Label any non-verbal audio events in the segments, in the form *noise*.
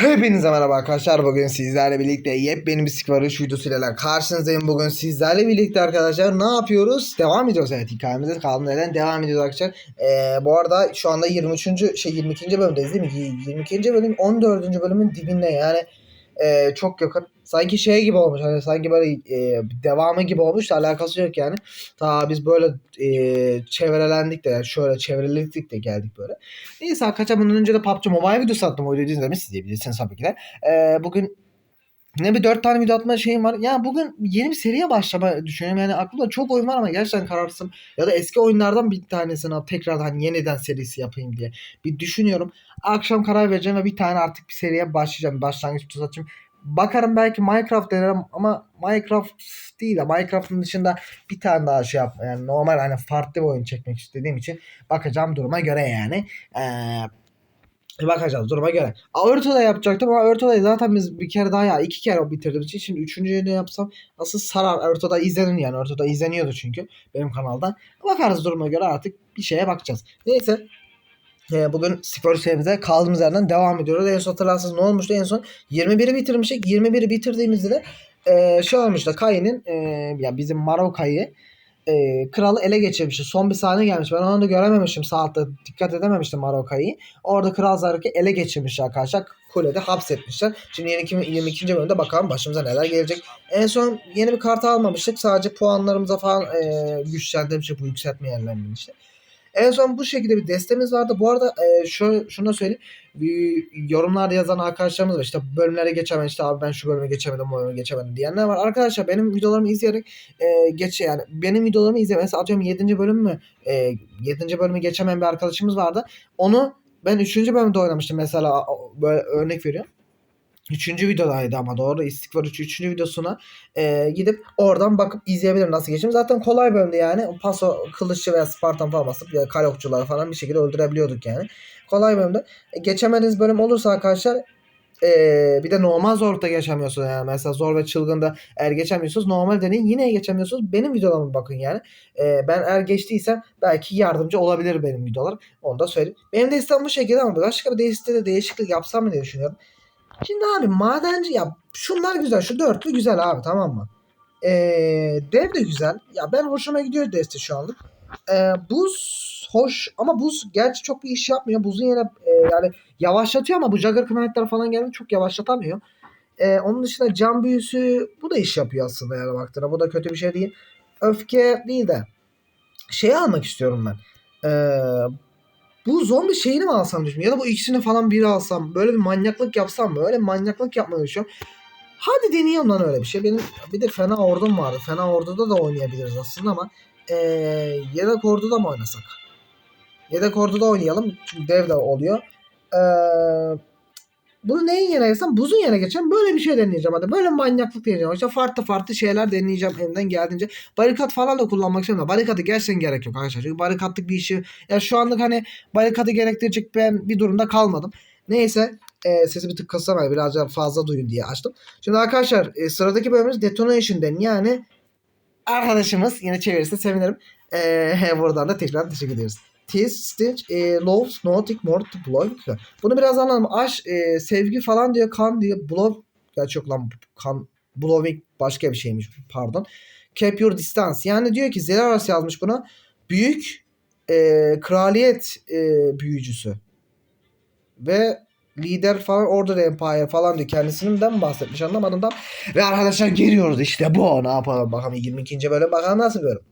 Hepinize merhaba arkadaşlar. Bugün sizlerle birlikte yepyeni bir Skvarış videosuyla karşınızdayım. Bugün sizlerle birlikte arkadaşlar ne yapıyoruz? Devam ediyoruz evet hikayemize kaldığımız yerden devam ediyoruz arkadaşlar. Ee, bu arada şu anda 23. şey 22. bölümdeyiz değil mi? 22. bölüm 14. bölümün dibinde yani e, çok yakın. Sanki şey gibi olmuş. Hani sanki böyle e, devamı gibi olmuş da alakası yok yani. Ta biz böyle e, çevrelendik de yani şöyle çevrelendik de geldik böyle. Neyse arkadaşlar bundan önce de PUBG Mobile videosu attım. O videoyu izlemiş izleyebilirsiniz tabii ki de. Ee, bugün ne bir dört tane video atma şeyim var. Ya bugün yeni bir seriye başlama düşünüyorum. Yani aklımda çok oyun var ama gerçekten kararsızım. Ya da eski oyunlardan bir tanesini alıp tekrardan hani yeniden serisi yapayım diye bir düşünüyorum. Akşam karar vereceğim ve bir tane artık bir seriye başlayacağım. Başlangıç tutu açayım. Bakarım belki Minecraft denerim ama Minecraft değil de Minecraft'ın dışında bir tane daha şey yap yani normal hani farklı bir oyun çekmek istediğim için bakacağım duruma göre yani. Ee, bakacağız duruma göre. Aorta'da yapacaktım ama Aorta'da zaten biz bir kere daha ya iki kere bitirdiğimiz için şimdi üçüncüyü ne yapsam nasıl sarar Aorta'da izlenir yani Aorta'da izleniyordu çünkü benim kanalda. Bakarız duruma göre artık bir şeye bakacağız. Neyse ee, bugün spor serimize kaldığımız yerden devam ediyoruz. En son hatırlarsanız ne olmuştu? En son 21'i bitirmiştik. 21'i bitirdiğimizde de e, şey olmuştu. Kayı'nın e, ya bizim Maro Kayı e, kralı ele geçirmişti. Son bir sahne gelmiş. Ben onu da görememiştim saatte. Dikkat edememiştim Maro Kayı'yı. Orada Kral Zarık'ı ele geçirmiş arkadaşlar. Kulede hapsetmişler. Şimdi 22. 22. bölümde bakalım başımıza neler gelecek. En son yeni bir kart almamıştık. Sadece puanlarımıza falan e, güçlendirmiştik bu yükseltme yerlerinden işte. En son bu şekilde bir destemiz vardı. Bu arada e, şöyle, şunu da söyleyeyim. Yorumlarda yazan arkadaşlarımız var. İşte bölümlere geçemedim. İşte abi ben şu bölüme geçemedim, bu bölüme geçemedim diyenler var. Arkadaşlar benim videolarımı izleyerek e, geç yani benim videolarımı izleyen mesela atıyorum 7. bölüm mü? E, 7. bölümü geçemeyen bir arkadaşımız vardı. Onu ben 3. bölümde oynamıştım mesela böyle örnek veriyorum. Üçüncü videodaydı ama doğru. İstikbar 3. Üçüncü videosuna e, gidip oradan bakıp izleyebilirim nasıl geçim. Zaten kolay bölümdü yani. Paso, kılıççı veya Spartan falan basıp ya kale okçuları falan bir şekilde öldürebiliyorduk yani. Kolay bölümde. E, geçemediğiniz bölüm olursa arkadaşlar e, bir de normal zorlukta geçemiyorsunuz yani. Mesela zor ve çılgında eğer geçemiyorsunuz normal deneyin yine geçemiyorsunuz. Benim videolarıma bakın yani. E, ben eğer geçtiysem belki yardımcı olabilir benim videolar. Onu da söyleyeyim. Benim de bu şekilde ama başka bir değişiklik, değişiklik yapsam mı diye düşünüyorum. Şimdi abi madenci ya şunlar güzel. Şu dörtlü güzel abi tamam mı? Ee, dev de güzel. Ya ben hoşuma gidiyor deste şu anlık. Ee, buz hoş ama buz gerçi çok bir iş yapmıyor. Buzun yerine e, yani yavaşlatıyor ama bu Jagger Knight'lar falan geldi çok yavaşlatamıyor. Ee, onun dışında cam büyüsü bu da iş yapıyor aslında yani baktığına. Bu da kötü bir şey değil. Öfke değil de şeyi almak istiyorum ben. Ee, bu zombi şeyini mi alsam düşünüyorum. Ya da bu ikisini falan biri alsam. Böyle bir manyaklık yapsam böyle manyaklık yapmayı düşünüyorum. Hadi deneyelim lan öyle bir şey. Benim bir de fena ordum vardı. Fena orduda da oynayabiliriz aslında ama ee, yedek orduda mı oynasak? Yedek orduda oynayalım. Çünkü dev de oluyor. Eee bunu neyin yerine geçsem buzun yerine geçeceğim. Böyle bir şey deneyeceğim hadi. Böyle manyaklık deneyeceğim. İşte farklı farklı şeyler deneyeceğim elimden geldiğince. Barikat falan da kullanmak istiyorum da barikatı gerçekten gerek yok arkadaşlar. Çünkü barikatlık bir işi ya şu anlık hani barikatı gerektirecek ben bir durumda kalmadım. Neyse e, sesi bir tık kısam var. Birazcık fazla duyun diye açtım. Şimdi arkadaşlar e, sıradaki bölümümüz Detonation'den yani arkadaşımız yine çevirirse sevinirim. E, *laughs* buradan da tekrar teşekkür ederiz. Tis, Stitch, e, Love, Nautic, Mort, Blow. Bunu biraz anladım. Aşk, e, sevgi falan diyor. Kan diyor. Blow. Gerçi yok lan. Kan, Blowing başka bir şeymiş. Pardon. Keep your distance. Yani diyor ki Zeraras yazmış buna. Büyük e, kraliyet e, büyücüsü. Ve lider falan Order Empire falan diyor. Kendisinden mi bahsetmiş anlamadım da. Ve arkadaşlar giriyoruz işte bu. Ne yapalım bakalım 22. bölüm bakalım nasıl bölüm.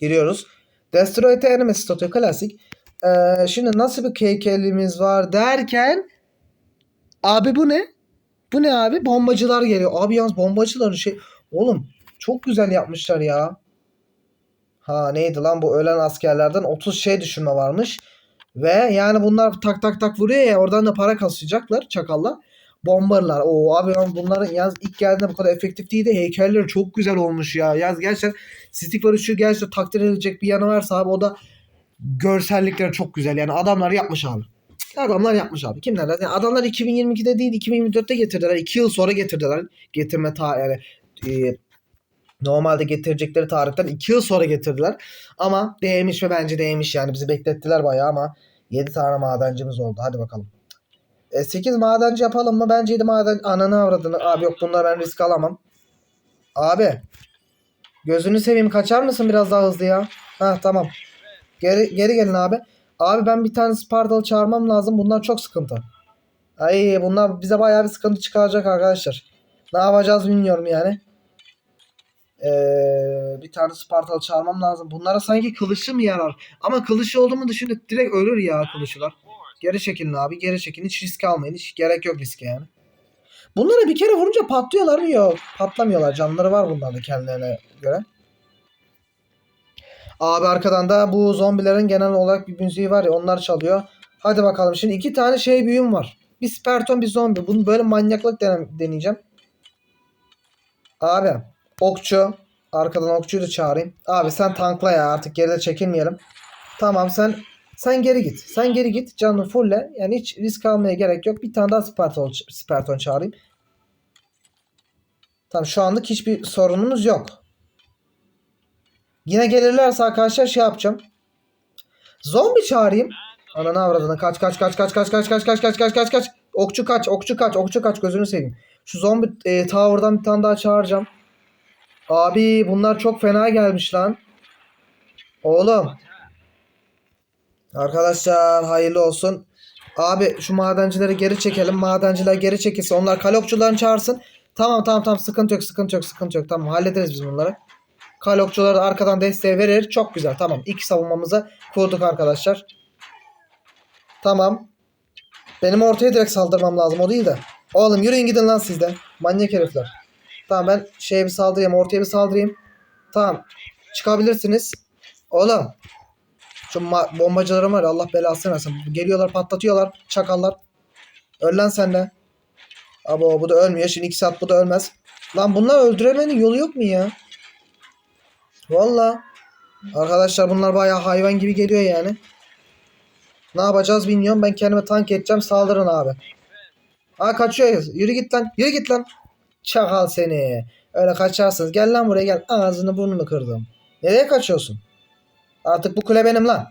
Giriyoruz. Destroy the enemy statü klasik. Ee, şimdi nasıl bir KK'limiz var derken abi bu ne? Bu ne abi? Bombacılar geliyor. Abi yalnız bombacıların şey oğlum çok güzel yapmışlar ya. Ha neydi lan bu ölen askerlerden 30 şey düşürme varmış. Ve yani bunlar tak tak tak vuruyor ya oradan da para kasacaklar çakallar. Bombarlar. O abi bunların yaz ilk geldiğinde bu kadar efektif değildi. Heykelleri çok güzel olmuş ya. Yaz gerçekten Stick var şu gerçekten takdir edilecek bir yanı varsa abi o da görsellikleri çok güzel. Yani adamlar yapmış abi. Adamlar yapmış abi. Kimler? Yani adamlar 2022'de değil 2024'te getirdiler. 2 yıl sonra getirdiler. Getirme ta yani e, normalde getirecekleri tarihten 2 yıl sonra getirdiler. Ama değmiş ve bence değmiş yani. Bizi beklettiler bayağı ama 7 tane madencimiz oldu. Hadi bakalım. E, 8 madenci yapalım mı? Bence 7 maden ananı avradını. Abi yok bunlar ben risk alamam. Abi. Gözünü seveyim kaçar mısın biraz daha hızlı ya? Ha tamam. Geri, geri gelin abi. Abi ben bir tane Spartalı çağırmam lazım. Bunlar çok sıkıntı. Ay bunlar bize bayağı bir sıkıntı çıkaracak arkadaşlar. Ne yapacağız bilmiyorum yani. Ee, bir tane Spartalı çağırmam lazım. Bunlara sanki kılıçlı mı yarar? Ama kılıçlı olduğumu düşündük. Direkt ölür ya kılıçlılar. Geri çekilin abi. Geri çekilin. Hiç risk almayın. Hiç gerek yok riske yani. Bunlara bir kere vurunca patlıyorlar mı? Yok. Patlamıyorlar. Canları var bunlarda kendilerine göre. Abi arkadan da bu zombilerin genel olarak bir müziği var ya onlar çalıyor. Hadi bakalım. Şimdi iki tane şey büyüm var. Bir sperton bir zombi. Bunu böyle manyaklık dene- deneyeceğim. Abi okçu. Arkadan okçuyu da çağırayım. Abi sen tankla ya artık geride çekilmeyelim. Tamam sen sen geri git. Sen geri git. Canını fulle. Yani hiç risk almaya gerek yok. Bir tane daha Sparton, Sparton çağırayım. Tamam şu anlık hiçbir sorunumuz yok. Yine gelirlerse arkadaşlar şey yapacağım. Zombi çağırayım. Ananı avradını kaç kaç kaç kaç kaç kaç kaç kaç kaç kaç kaç kaç. Okçu kaç okçu kaç okçu kaç gözünü seveyim. Şu zombi e, tower'dan bir tane daha çağıracağım. Abi bunlar çok fena gelmiş lan. Oğlum. Arkadaşlar hayırlı olsun. Abi şu madencileri geri çekelim. Madenciler geri çekilsin. Onlar kale okçularını çağırsın. Tamam tamam tamam sıkıntı yok sıkıntı yok sıkıntı yok. Tamam hallederiz biz bunları. Kale okçuları da arkadan desteği verir. Çok güzel tamam. İlk savunmamızı kurduk arkadaşlar. Tamam. Benim ortaya direkt saldırmam lazım o değil de. Oğlum yürüyün gidin lan siz de. Manyak herifler. Tamam ben şeye bir saldırayım. Ortaya bir saldırayım. Tamam. Çıkabilirsiniz. Oğlum. Şu bombacılarım var ya, Allah belasını versin. Geliyorlar patlatıyorlar. Çakallar. Öl lan sen de. Abo bu da ölmüyor. Şimdi iki saat bu da ölmez. Lan bunlar öldüremenin yolu yok mu ya? Valla. Arkadaşlar bunlar bayağı hayvan gibi geliyor yani. Ne yapacağız bilmiyorum. Ben kendime tank edeceğim. Saldırın abi. Aa kaçıyor. Yürü git lan. Yürü git lan. Çakal seni. Öyle kaçarsınız. Gel lan buraya gel. Ağzını burnunu kırdım. Nereye kaçıyorsun? Artık bu kule benim lan.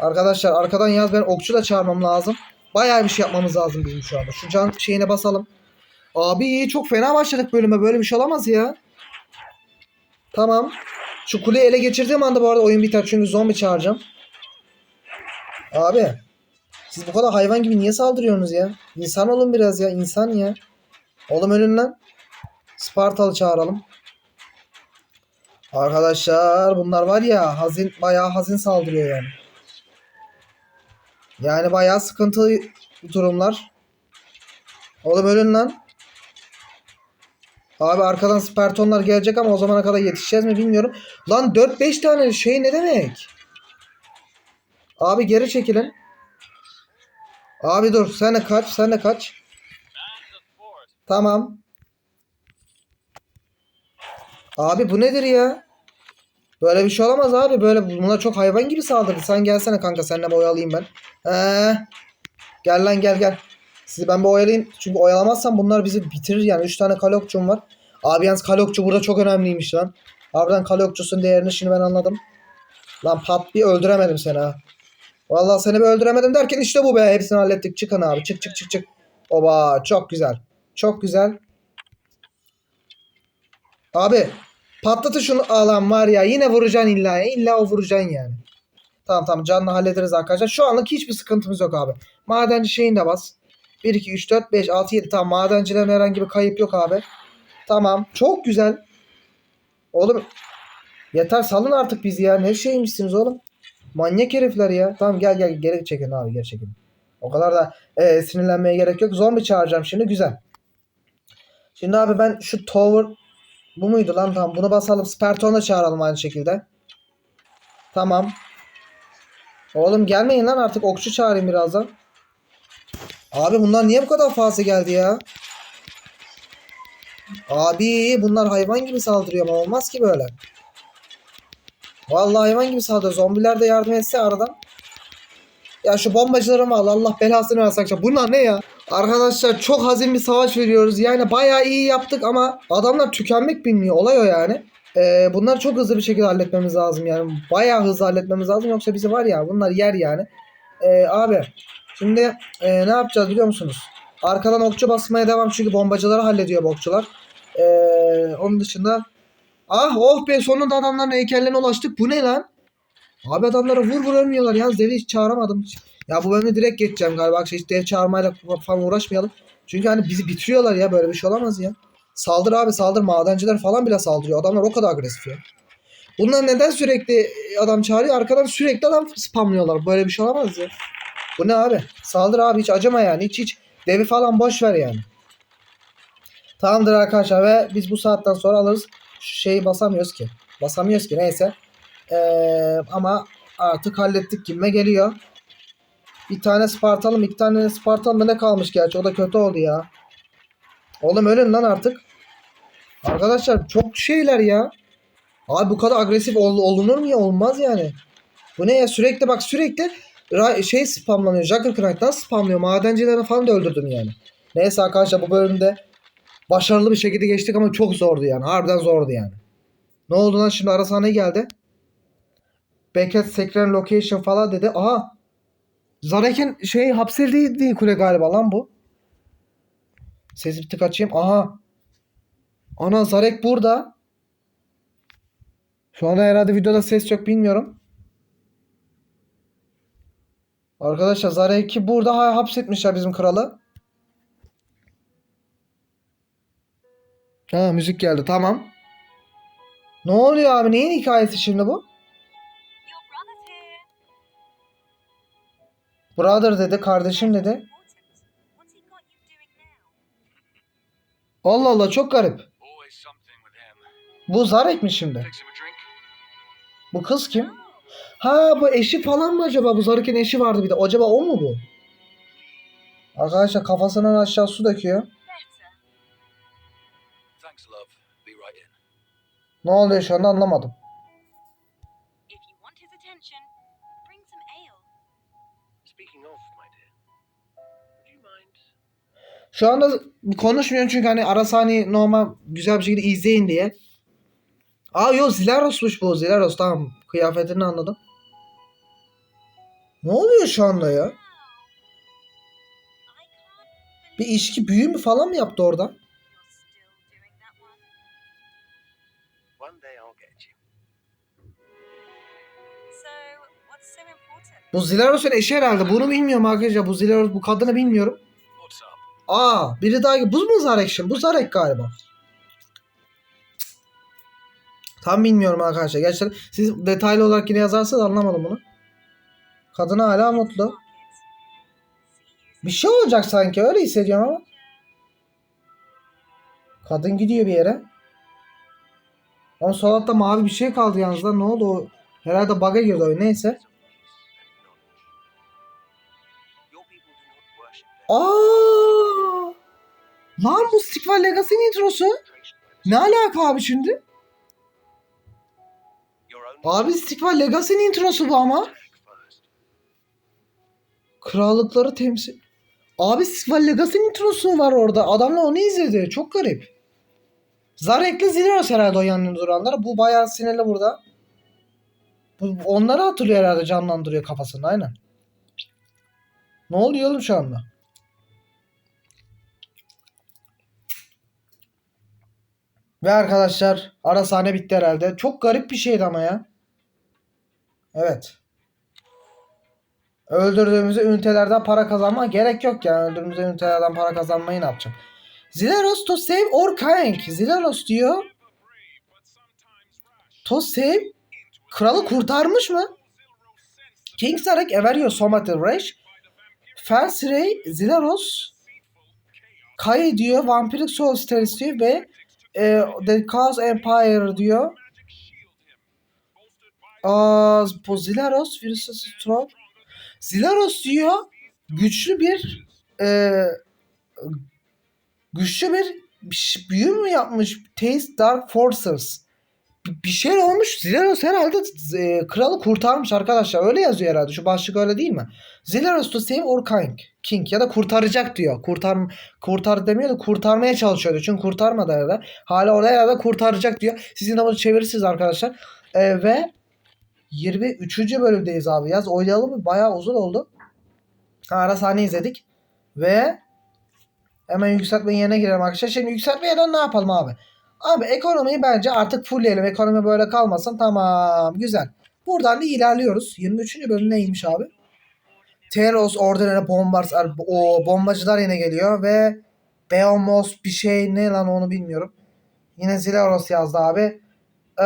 Arkadaşlar arkadan yaz ben okçu da çağırmam lazım. Bayağı bir şey yapmamız lazım bizim şu anda. Şu can şeyine basalım. Abi çok fena başladık bölüme. Böyle bir şey olamaz ya. Tamam. Şu kuleyi ele geçirdiğim anda bu arada oyun biter. Çünkü zombi çağıracağım. Abi. Siz bu kadar hayvan gibi niye saldırıyorsunuz ya? İnsan olun biraz ya. insan ya. Oğlum ölün lan. Spartalı çağıralım. Arkadaşlar bunlar var ya hazin bayağı hazin saldırıyor yani. Yani bayağı sıkıntılı durumlar. Oğlum ölün lan. Abi arkadan Spartonlar gelecek ama o zamana kadar yetişeceğiz mi bilmiyorum. Lan 4-5 tane şey ne demek? Abi geri çekilin. Abi dur sen de kaç sen de kaç. Tamam. Abi bu nedir ya? Böyle bir şey olamaz abi. Böyle bunlar çok hayvan gibi saldırdı. Sen gelsene kanka seninle bir oyalayayım ben. Ee, gel lan gel gel. Sizi ben bir oyalayayım. Çünkü oyalamazsam bunlar bizi bitirir yani. 3 tane kale okçum var. Abi yalnız kale okçu burada çok önemliymiş lan. Harbiden kale okçusun değerini şimdi ben anladım. Lan pat bir öldüremedim seni ha. Vallahi seni bir öldüremedim derken işte bu be. Hepsini hallettik. Çıkın abi. Çık çık çık çık. Oba çok güzel. Çok güzel. Abi patlatı şunu alan var ya yine vuracaksın illa. İlla o vuracaksın yani. Tamam tamam canlı hallederiz arkadaşlar. Şu anlık hiçbir sıkıntımız yok abi. Madenci şeyini de bas. 1, 2, 3, 4, 5, 6, 7. Tamam madencilerin herhangi bir kayıp yok abi. Tamam. Çok güzel. Oğlum yeter salın artık bizi ya. Ne şeymişsiniz oğlum. Manyak herifler ya. Tamam gel gel geri çekin abi geri çekin. O kadar da e, sinirlenmeye gerek yok. Zombi çağıracağım şimdi güzel. Şimdi abi ben şu tower bu muydu lan tamam bunu basalım. Sparton'la çağıralım aynı şekilde. Tamam. Oğlum gelmeyin lan artık okçu çağırayım birazdan. Abi bunlar niye bu kadar fazla geldi ya? Abi bunlar hayvan gibi saldırıyor ama olmaz ki böyle. Vallahi hayvan gibi saldırıyor. Zombiler de yardım etse aradan. Ya şu bombacıları mı al Allah belasını versin. Bunlar ne ya? Arkadaşlar çok hazin bir savaş veriyoruz. Yani bayağı iyi yaptık ama adamlar tükenmek bilmiyor. Olay o yani. Ee, bunları çok hızlı bir şekilde halletmemiz lazım yani. Bayağı hızlı halletmemiz lazım. Yoksa bizi var ya bunlar yer yani. Ee, abi Şimdi e, ne yapacağız biliyor musunuz? Arkadan okçu basmaya devam çünkü bombacıları hallediyor okçular. E, onun dışında ah oh be sonunda adamların heykellerine ulaştık. Bu ne lan? Abi adamları vur vur ölmüyorlar. Devi hiç çağıramadım. Ya bu bölümü direkt geçeceğim galiba. Akşam hiç dev çağırmayla falan uğraşmayalım. Çünkü hani bizi bitiriyorlar ya. Böyle bir şey olamaz ya. Saldır abi saldır. Madenciler falan bile saldırıyor. Adamlar o kadar agresif ya. Bunlar neden sürekli adam çağırıyor? Arkadan sürekli adam spamlıyorlar. Böyle bir şey olamaz ya. Bu ne abi? Saldır abi hiç acıma yani. Hiç hiç devi falan boş ver yani. Tamamdır arkadaşlar ve biz bu saatten sonra alırız. Şeyi basamıyoruz ki. Basamıyoruz ki neyse. Ee, ama artık hallettik gibime geliyor. Bir tane Spartalım, iki tane Spartalım ne kalmış gerçi. O da kötü oldu ya. Oğlum ölün lan artık. Arkadaşlar çok şeyler ya. Abi bu kadar agresif ol- olunur mu ya? Olmaz yani. Bu ne ya? Sürekli bak sürekli şey spamlanıyor. Jugger Knight'tan spamlıyor. Madencileri falan da öldürdüm yani. Neyse arkadaşlar bu bölümde başarılı bir şekilde geçtik ama çok zordu yani. Harbiden zordu yani. Ne oldu lan şimdi arasana ne geldi? Beckett Secret Location falan dedi. Aha. Zarek'in şey hapsedildiği kule galiba lan bu. Sesi bir tık açayım. Aha. Ana Zarek burada. Şu anda herhalde videoda ses yok bilmiyorum. Arkadaşlar Zarek'i burada ha- hapsetmişler bizim kralı. Ha müzik geldi tamam. Ne oluyor abi? Neyin hikayesi şimdi bu? Brother dedi, kardeşim dedi. Allah Allah çok garip. Bu Zarek mi şimdi? Bu kız kim? Ha bu eşi falan mı acaba? Bu Zarek'in eşi vardı bir de. Acaba o mu bu? Arkadaşlar kafasından aşağı su döküyor. Ne oluyor şu anda anlamadım. Şu anda konuşmuyorum çünkü hani ara sahneyi normal güzel bir şekilde izleyin diye. Aa yok Zilaros'muş bu. Zilaros tamam. Kıyafetini anladım. Ne oluyor şu anda ya? Bir içki büyü mü falan mı yaptı orada? Bu Zilaros'un eşi herhalde. Bunu bilmiyorum arkadaşlar. Bu Zilaros bu kadını bilmiyorum. Aa biri daha. Bu mu Zarek şimdi? Bu Zarek galiba. Tam bilmiyorum arkadaşlar. Gerçekten siz detaylı olarak yine yazarsanız anlamadım bunu. Kadın hala mutlu. Bir şey olacak sanki öyle hissediyorum ama. Kadın gidiyor bir yere. Ama sol altta mavi bir şey kaldı yalnız lan. Ne oldu o? Herhalde bug'a girdi o. Neyse. Your Lan bu Stikval Legacy'nin introsu. Ne alaka abi şimdi? Abi Stikval Legacy'nin introsu bu ama. Krallıkları temsil. Abi Stikval Legacy'nin introsu var orada. Adamlar onu izledi. Çok garip. Zarek'le Zileros herhalde o yanında duranlar. Bu bayağı sinirli burada. Bu, onları hatırlıyor herhalde canlandırıyor kafasında aynen. Ne oluyor oğlum şu anda? Ve arkadaşlar ara sahne bitti herhalde. Çok garip bir şeydi ama ya. Evet. Öldürdüğümüzde ünitelerden para kazanma gerek yok yani. Öldürdüğümüzde ünitelerden para kazanmayı ne yapacağım? Zileros to save or king. Zileros diyor. To save. Kralı kurtarmış mı? King Zarek Everio Somati Reş. Felsirey Zileros. Kay diyor. Vampiric Solstice diyor ve e, The Chaos Empire diyor. Aa, bu Zileros Virus Strong. Zileros diyor güçlü bir e, güçlü bir bir- büyü mü yapmış? Taste Dark Forces. Bir- şey olmuş. Zileros herhalde e, kralı kurtarmış arkadaşlar. Öyle yazıyor herhalde. Şu başlık öyle değil mi? Zileros to save or king. King ya da kurtaracak diyor. Kurtar kurtar demiyor da kurtarmaya çalışıyordu. Çünkü kurtarmadı herhalde. Hala orada herhalde kurtaracak diyor. Sizin de bunu çevirirsiniz arkadaşlar. E, ve 23. bölümdeyiz abi. Yaz oynayalım mı? Bayağı uzun oldu. Ha, ara sahne izledik. Ve hemen yükseltme yerine girelim arkadaşlar. Şimdi yükseltme yerine ne yapalım abi? Abi ekonomiyi bence artık fullleyelim. Ekonomi böyle kalmasın. Tamam. Güzel. Buradan da ilerliyoruz. 23. bölüm neymiş abi? Teros Ordinary Bombars o bombacılar yine geliyor ve Beomos bir şey ne lan onu bilmiyorum. Yine Zilaros yazdı abi. Ee,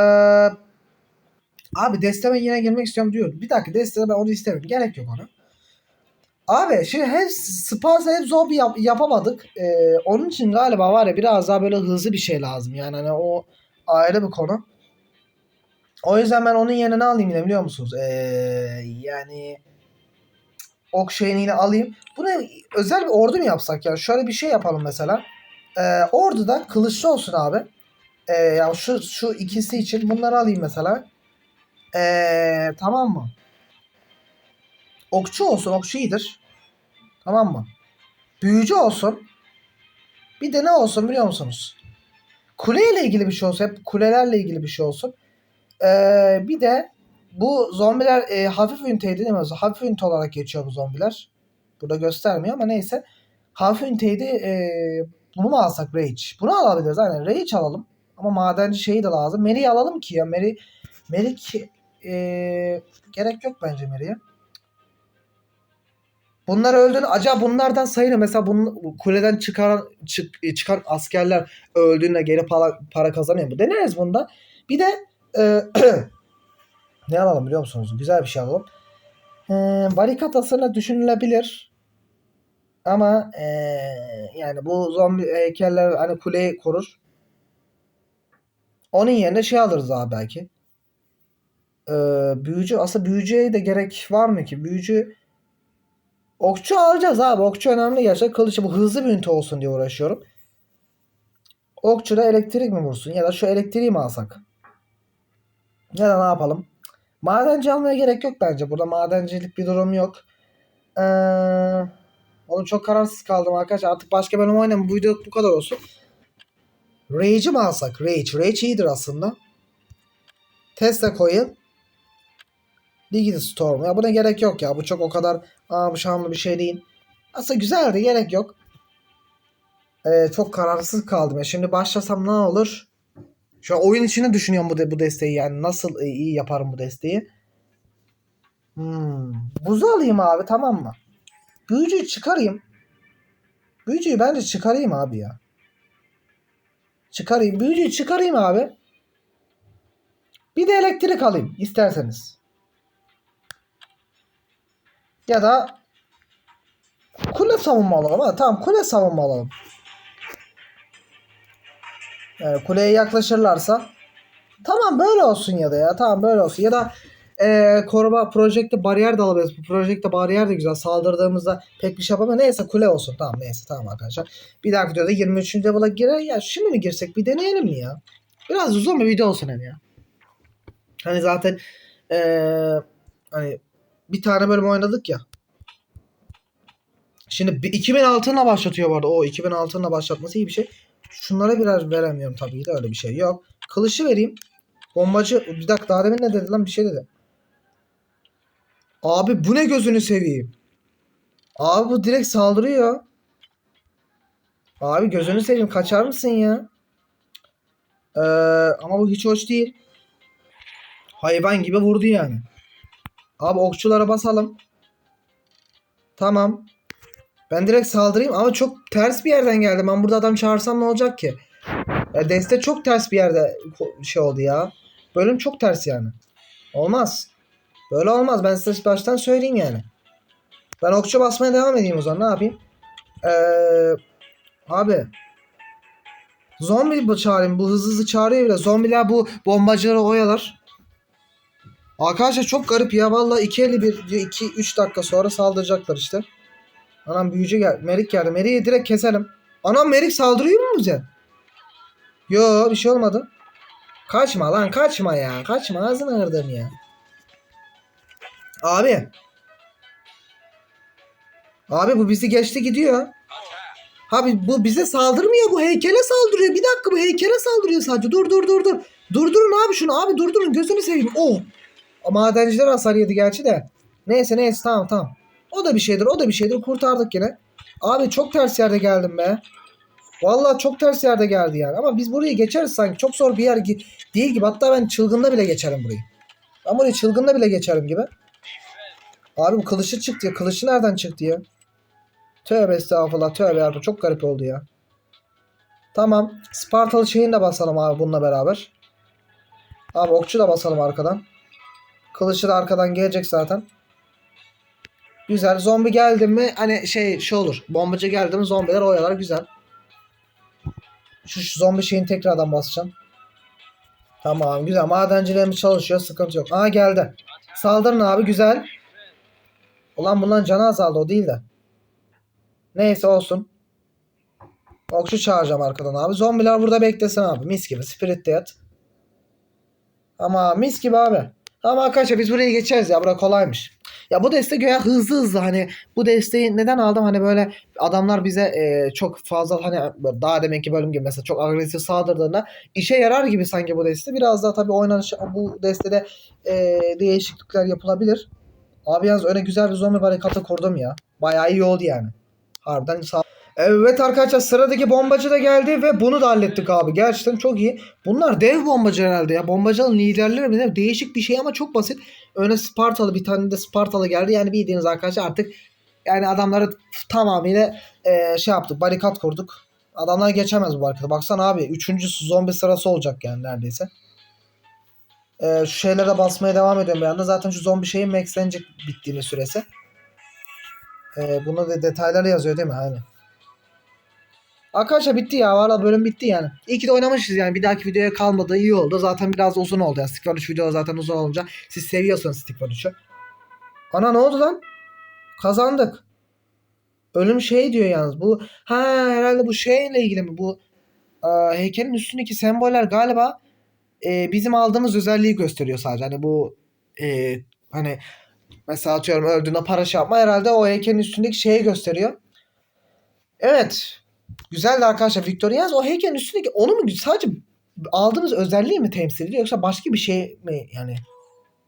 abi desteme yine girmek istiyorum diyor. Bir dakika desteme ben onu istemiyorum. Gerek yok ona. Abi şimdi hep Spaz'la hep zombi yap- yapamadık. Ee, onun için galiba var ya biraz daha böyle hızlı bir şey lazım. Yani hani o ayrı bir konu. O yüzden ben onun yerine ne alayım yine biliyor musunuz? Ee, yani ok şeyini yine alayım. Bu ne özel bir ordu mu yapsak ya? Şöyle bir şey yapalım mesela. Ee, ordu da kılıçlı olsun abi. Ee, ya şu şu ikisi için bunları alayım mesela. Ee, tamam mı? Okçu olsun. Okçu iyidir. Tamam mı? Büyücü olsun. Bir de ne olsun biliyor musunuz? Kuleyle ilgili bir şey olsun. Hep kulelerle ilgili bir şey olsun. Ee, bir de bu zombiler e, hafif üniteydi değil mi? Hafif ünite olarak geçiyor bu zombiler. Burada göstermiyor ama neyse. Hafif üniteydi. E, bunu mu alsak Rage? Bunu alabiliriz. Aynen Rage alalım. Ama madenci şeyi de lazım. Mary'i alalım ki ya. Mary, Mary ki- e, gerek yok bence Mary'e. Bunlar öldüğünü acaba bunlardan sayın mesela bunun kuleden çıkaran çık, çıkan askerler öldüğünde geri para, para kazanıyor mu? Deneriz bunda. Bir de e, *clears throat* ne alalım biliyor musunuz? Güzel bir şey alalım. E, barikat aslında düşünülebilir. Ama e, yani bu zombi heykeller hani kuleyi korur. Onun yerine şey alırız abi belki. E, büyücü aslında büyücüye de gerek var mı ki? Büyücü Okçu alacağız abi. Okçu önemli gerçekten. Kılıcı bu hızlı bir ünite olsun diye uğraşıyorum. Okçu da elektrik mi vursun? Ya da şu elektriği mi alsak? Ya da ne yapalım? Madenci almaya gerek yok bence. Burada madencilik bir durum yok. Ee, oğlum çok kararsız kaldım arkadaşlar. Artık başka bölüm oynamam. Bu video bu kadar olsun. Rage'i mi alsak? Rage. Rage iyidir aslında. Tesla Coil. Storm. Ya buna gerek yok ya. Bu çok o kadar bu şamlı bir şey değil. Aslında güzeldi. Gerek yok. Ee, çok kararsız kaldım. Ya. Şimdi başlasam ne olur? Şu an oyun içinde düşünüyorum bu, de, bu desteği. Yani nasıl e, iyi yaparım bu desteği. Hmm. Buzu alayım abi tamam mı? Büyücüyü çıkarayım. Büyücüyü bence çıkarayım abi ya. Çıkarayım. Büyücüyü çıkarayım abi. Bir de elektrik alayım isterseniz. Ya da kule savunma alalım. Ha, tamam kule savunma alalım. Yani kuleye yaklaşırlarsa tamam böyle olsun ya da ya tamam böyle olsun ya da e, koruma projekte bariyer de alabiliriz. Bu projekte bariyer de güzel. Saldırdığımızda pek bir şey yapamıyor. Neyse kule olsun. Tamam neyse tamam arkadaşlar. Bir dahaki videoda 23. level'a girer. Ya şimdi mi girsek bir deneyelim mi ya? Biraz uzun bir video olsun hem ya. Hani zaten e, hani bir tane bölüm oynadık ya. Şimdi bir- 2006'ına başlatıyor bu arada. O 2006'ına başlatması iyi bir şey. Şunlara biraz veremiyorum tabii de öyle bir şey yok. Kılışı vereyim. Bombacı bir dakika daha demin ne dedi lan bir şey dedi. Abi bu ne gözünü seveyim. Abi bu direkt saldırıyor. Abi gözünü seveyim kaçar mısın ya? Ee, ama bu hiç hoş değil. Hayvan gibi vurdu yani. Abi okçulara basalım. Tamam. Ben direkt saldırayım ama çok ters bir yerden geldim. Ben burada adam çağırsam ne olacak ki? Ya deste çok ters bir yerde şey oldu ya. Bölüm çok ters yani. Olmaz. Böyle olmaz. Ben size baştan söyleyeyim yani. Ben okçu basmaya devam edeyim o zaman. Ne yapayım? Ee, abi. Zombi bu çağırayım. Bu hızlı hızlı çağırıyor bile. Zombiler bu bombacıları oyalar. Arkadaşlar çok garip ya. Vallahi 2.51 diyor. 2-3 dakika sonra saldıracaklar işte. Anam büyücü gel. Merik geldi. Merik'i direkt keselim. Anam Merik saldırıyor mu bize? Yo bir şey olmadı. Kaçma lan kaçma ya. Kaçma ağzını kırdım ya. Abi. Abi bu bizi geçti gidiyor. Abi bu bize saldırmıyor bu heykele saldırıyor. Bir dakika bu heykele saldırıyor sadece. Dur dur dur dur. Durdurun abi şunu abi durdurun gözünü seveyim. Oh. Madenciler hasar yedi gerçi de. Neyse neyse tamam tamam. O da bir şeydir o da bir şeydir kurtardık yine. Abi çok ters yerde geldim be. Vallahi çok ters yerde geldi yani. Ama biz burayı geçeriz sanki. Çok zor bir yer değil gibi. Hatta ben çılgında bile geçerim burayı. Ben burayı çılgında bile geçerim gibi. Abi bu kılışı çıktı ya. Kılışı nereden çıktı ya? Tövbe estağfurullah. Tövbe yarabbim. Çok garip oldu ya. Tamam. Spartalı şeyini de basalım abi bununla beraber. Abi okçu da basalım arkadan. Kılıçı da arkadan gelecek zaten. Güzel. Zombi geldi mi hani şey şey olur. Bombacı geldi mi zombiler oyalar güzel. Şu, şu zombi şeyini tekrardan basacağım. Tamam güzel. Madencilerimiz çalışıyor. Sıkıntı yok. Aha geldi. Saldırın abi güzel. Ulan bundan canı azaldı o değil de. Neyse olsun. Okçu çağıracağım arkadan abi. Zombiler burada beklesin abi. Mis gibi. Spirit de yat. Ama mis gibi abi. Ama arkadaşlar biz buraya geçeriz ya. Bura kolaymış. Ya bu deste göğe hızlı hızlı hani bu desteği neden aldım hani böyle adamlar bize e, çok fazla hani daha demek ki bölüm gibi mesela çok agresif saldırdığında işe yarar gibi sanki bu deste. Biraz daha tabii oynanış bu destede e, değişiklikler yapılabilir. Abi yalnız öyle güzel bir zombi barikatı kurdum ya. Bayağı iyi oldu yani. Harbiden sağ Evet arkadaşlar sıradaki bombacı da geldi ve bunu da hallettik abi. Gerçekten çok iyi. Bunlar dev bombacı herhalde ya. Bombacının liderleri mi? Değişik bir şey ama çok basit. Öne Spartalı bir tane de Spartalı geldi. Yani bildiğiniz arkadaşlar artık yani adamları tamamıyla e, şey yaptık. Barikat kurduk. Adamlar geçemez bu barikatı. Baksana abi. Üçüncü zombi sırası olacak yani neredeyse. E, şu şeylere basmaya devam ediyorum bir anda. Zaten şu zombi şeyin maxlenecek bittiğini süresi. E, bunu da detayları yazıyor değil mi? Aynen. Arkadaşlar bitti ya. Valla bölüm bitti yani. İyi ki de oynamışız yani. Bir dahaki videoya kalmadı. iyi oldu. Zaten biraz uzun oldu. Yani Stick 3 video zaten uzun olunca. Siz seviyorsunuz Stick 3'ü. Ana ne oldu lan? Kazandık. Ölüm şey diyor yalnız. Bu ha herhalde bu şeyle ilgili mi? Bu e, heykelin üstündeki semboller galiba e, bizim aldığımız özelliği gösteriyor sadece. Hani bu e, hani mesela atıyorum öldüğünde para şey yapma herhalde o heykelin üstündeki şeyi gösteriyor. Evet. Güzeldi arkadaşlar Victor yalnız o heykelin üstündeki onu mu sadece aldığımız özelliği mi temsil ediyor yoksa başka bir şey mi yani?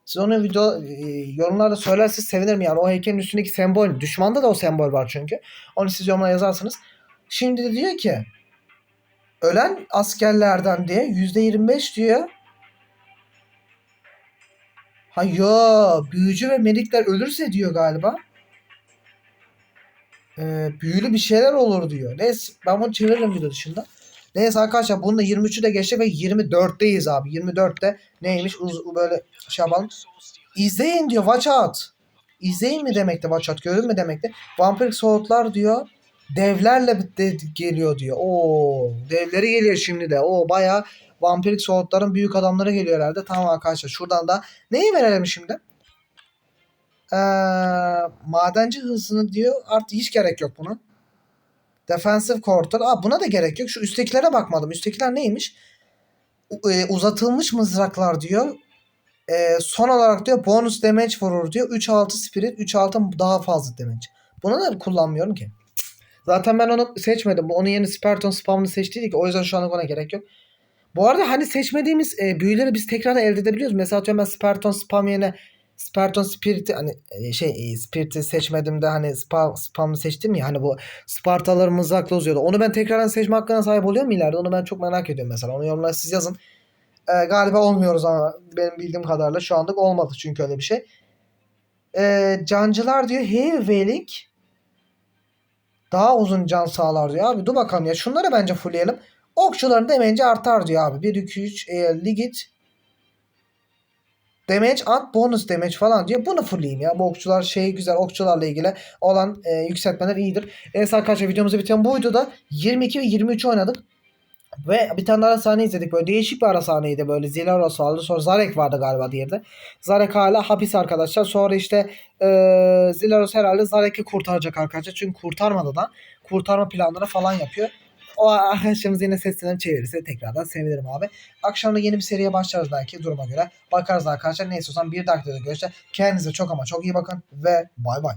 Siz onu video e, yorumlarda söylerseniz sevinirim yani o heykelin üstündeki sembol. Düşmanda da o sembol var çünkü. Onu siz yorumlara yazarsınız. Şimdi de diyor ki ölen askerlerden diye %25 diyor. Ha yo büyücü ve melikler ölürse diyor galiba. Ee, büyülü bir şeyler olur diyor. Neyse ben bunu çeviririm video dışında. Neyse arkadaşlar bunun da 23'ü de geçti ve 24'teyiz abi. 24'te neymiş Uz- böyle şey yapalım. İzleyin diyor watch out. İzleyin mi demekti watch out görün mü demekti. Vampir soğutlar diyor. Devlerle de geliyor diyor. Oo, devleri geliyor şimdi de. O bayağı vampirik soğutların büyük adamları geliyor herhalde. Tamam arkadaşlar şuradan da neyi verelim şimdi? Ee, madenci hızını diyor. Artık hiç gerek yok buna. Defensive quarter. Aa, buna da gerek yok. Şu üsttekilere bakmadım. Üsttekiler neymiş? U- e, uzatılmış mızraklar diyor. E, son olarak diyor bonus damage vurur diyor. 3-6 spirit. 3-6 daha fazla damage. Bunu da kullanmıyorum ki. Zaten ben onu seçmedim. Onun yerine Spartan spamını seçtiydik. O yüzden şu an ona gerek yok. Bu arada hani seçmediğimiz e, büyüleri biz tekrar elde edebiliyoruz. Mesela atıyorum ben Spartan spam yerine Spartan Spirit'i hani e, şey e, Spirit'i seçmedim de hani spam, spam'ı seçtim ya hani bu Spartalar mızrakla uzuyordu. Onu ben tekrardan seçme hakkına sahip oluyor mu ileride? Onu ben çok merak ediyorum mesela. Onu yorumlara siz yazın. E, galiba olmuyoruz ama benim bildiğim kadarıyla şu anlık olmadı çünkü öyle bir şey. E, cancılar diyor Heavy daha uzun can sağlar diyor abi. Dur bakalım ya. Şunları bence fullleyelim. Okçuların demence artar diyor abi. 1, 2, 3 eğer ligit damage at bonus damage falan diyor. Bunu fullleyeyim ya. Bu okçular şey güzel. Okçularla ilgili olan e, yükseltmeler iyidir. Evet arkadaşlar videomuzu bitirelim. Bu videoda 22 ve 23 oynadık. Ve bir tane ara sahne izledik. Böyle değişik bir ara sahneydi. Böyle Zilaros vardı. Sonra Zarek vardı galiba diğeri de. Zarek hala hapis arkadaşlar. Sonra işte e, Zilaros herhalde Zarek'i kurtaracak arkadaşlar. Çünkü kurtarmadı da kurtarma planları falan yapıyor. O arkadaşlarımız yine seslerini çevirirse tekrardan sevinirim abi. Akşam da yeni bir seriye başlarız belki duruma göre. Bakarız arkadaşlar. Neyse o zaman bir videoda görüşürüz. Kendinize çok ama çok iyi bakın ve bay bay.